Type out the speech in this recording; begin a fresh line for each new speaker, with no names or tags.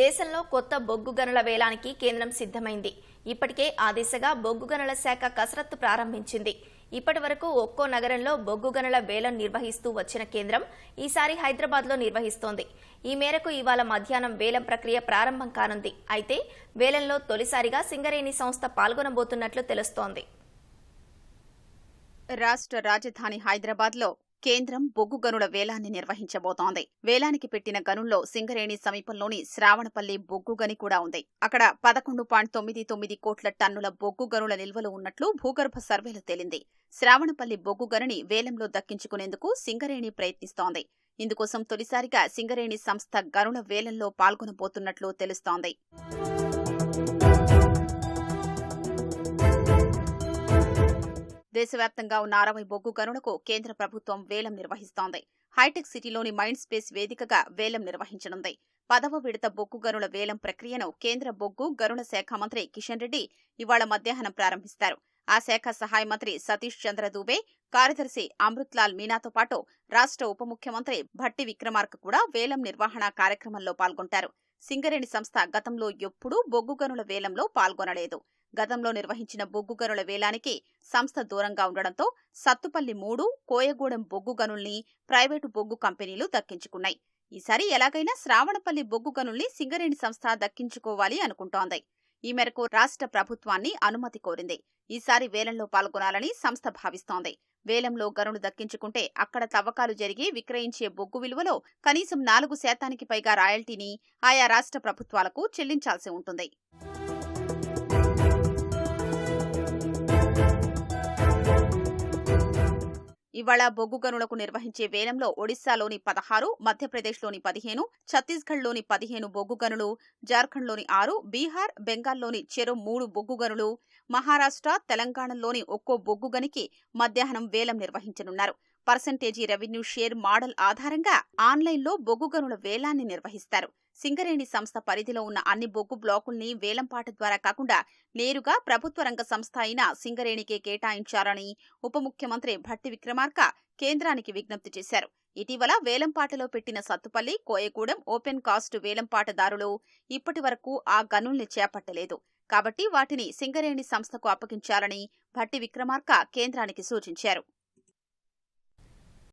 దేశంలో కొత్త బొగ్గు గనుల వేలానికి కేంద్రం సిద్ధమైంది. ఇప్పటికే ఆ దిశగా బొగ్గు గనుల శాఖ కసరత్తు ప్రారంభించింది. ఇప్పటి వరకు ఒక్కో నగరంలో బొగ్గు గనుల వేలం నిర్వహిస్తూ వచ్చిన కేంద్రం ఈసారి హైదరాబాద్లో నిర్వహిస్తోంది. ఈ మేరకు ఇవాళ మధ్యాహ్నం వేలం ప్రక్రియ ప్రారంభం కానుంది. అయితే వేలంలో తొలిసారిగా సింగరేణి సంస్థ పాల్గొనబోతున్నట్లు తెలుస్తోంది.
రాష్ట్ర రాజధాని హైదరాబాద్లో కేంద్రం బొగ్గు గనుల వేలాన్ని నిర్వహించబోతోంది. వేలానికి పెట్టిన గనుల్లో సింగరేణి సమీపంలోని శ్రావణపల్లి బొగ్గు గని కూడా ఉంది. అక్కడ పదకొండు పాయింట్ తొమ్మిది తొమ్మిది కోట్ల టన్నుల బొగ్గు గనుల నిల్వలు ఉన్నట్లు భూగర్భ సర్వేలో తేలింది. శ్రావణపల్లి బొగ్గు గనిని వేలంలో దక్కించుకునేందుకు సింగరేణి ప్రయత్నిస్తోంది. ఇందుకోసం తొలిసారిగా సింగరేణి సంస్థ గనుల వేలంలో పాల్గొనబోతున్నట్లు తెలుస్తోంది. దేశవ్యాప్తంగా ఉన్న అరవై బొగ్గు గనులకు కేంద్ర ప్రభుత్వం వేలం నిర్వహిస్తోంది. హైటెక్ సిటీలోని మైండ్ స్పేస్ వేదికగా వేలం నిర్వహించనుంది. పదవ విడత బొగ్గు గనుల వేలం ప్రక్రియను కేంద్ర బొగ్గు గనుల శాఖ మంత్రి కిషన్ రెడ్డి ఇవాళ మధ్యాహ్నం ప్రారంభిస్తారు. ఆ శాఖ సహాయ మంత్రి సతీష్ చంద్ర దూబే కార్యదర్శి అమృత్లాల్ మీనాతో పాటు రాష్ట్ర ఉప ముఖ్యమంత్రి భట్టి విక్రమార్క కూడా వేలం నిర్వహణ కార్యక్రమంలో పాల్గొంటారు. సింగరేణి సంస్థ గతంలో ఎప్పుడూ బొగ్గు గనుల వేలంలో పాల్గొనలేదు. గతంలో నిర్వహించిన బొగ్గు గనుల వేలానికి సంస్థ దూరంగా ఉండడంతో సత్తుపల్లి మూడు కోయగూడెం బొగ్గు గనుల్ని ప్రైవేటు బొగ్గు కంపెనీలు దక్కించుకున్నాయి. ఈసారి ఎలాగైనా శ్రావణపల్లి బొగ్గు గనుల్ని సింగరేణి సంస్థ దక్కించుకోవాలి అనుకుంటోంది. ఈ మేరకు రాష్ట్ర ప్రభుత్వాన్ని అనుమతి కోరింది. ఈసారి వేలంలో పాల్గొనాలని సంస్థ భావిస్తోంది. వేలంలో గనులు దక్కించుకుంటే అక్కడ తవ్వకాలు జరిగి విక్రయించే బొగ్గు విలువలో కనీసం నాలుగు శాతానికి పైగా రాయల్టీని ఆయా రాష్ట్ర ప్రభుత్వాలకు చెల్లించాల్సి ఉంటుంది. ఇవాళ బొగ్గు గనులకు నిర్వహించే వేలంలో ఒడిశాలోని పదహారు మధ్యప్రదేశ్లోని పదిహేను ఛత్తీస్గఢ్లోని పదిహేను బొగ్గు గనులు జార్ఖండ్లోని ఆరు బీహార్ బెంగాల్లోని చెరు మూడు బొగ్గు గనులు మహారాష్ట్ర తెలంగాణలోని ఒక్కో బొగ్గు గనికి మధ్యాహ్నం వేలం నిర్వహించనున్నారు. పర్సంటేజీ రెవెన్యూ షేర్ మోడల్ ఆధారంగా ఆన్లైన్లో బొగ్గు గనుల వేలాన్ని నిర్వహిస్తారు. సింగరేణి సంస్థ పరిధిలో ఉన్న అన్ని బొగ్గు బ్లాకుల్ని వేలంపాట ద్వారా కాకుండా నేరుగా ప్రభుత్వ రంగ సంస్థ అయిన సింగరేణికే కేటాయించాలని ఉప ముఖ్యమంత్రి భట్టి విక్రమార్క కేంద్రానికి విజ్ఞప్తి చేశారు. ఇటీవల వేలంపాటలో పెట్టిన సత్తుపల్లి కోయగూడెం ఓపెన్ కాస్ట్ వేలంపాటదారులు ఇప్పటి వరకు ఆ గనుల్ని చేపట్టలేదు. కాబట్టి వాటిని సింగరేణి సంస్థకు అప్పగించాలని భట్టి విక్రమార్క కేంద్రానికి సూచించారు.